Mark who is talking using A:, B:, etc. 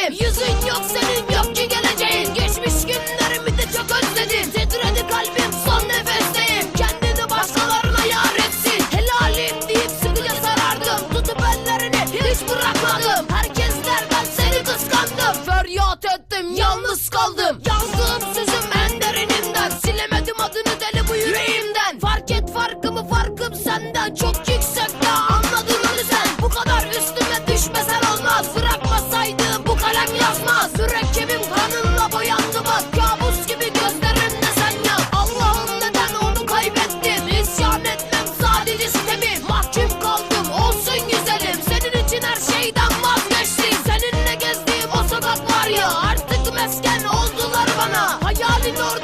A: özledim Yüzün yok senin yok ki geleceğin. Geçmiş günlerimi de çok özledim. Titredi kalbim son nefesteyim. Kendini başkalarına yar etsin. Helalim deyip sıkıca sarardım. Tutup ellerini hiç bırakmadım. Herkes der ben seni kıskandım. Feryat ettim yalnız kaldım. Yazdığım sözüm en derinimden. Silemedim adını deli bu yüreğimden. Fark et farkımı farkım senden çok olmaz. Mürekkebim kanınla boyandı bak. Kabus gibi gözlerimde sen yan Allah'ım neden onu kaybettim? İsyan etmem. Sadece sistemi Mahkum kaldım. Olsun güzelim. Senin için her şeyden vazgeçtim. Seninle gezdiğim o sokaklar ya Artık mesken oldular bana. Hayalin orada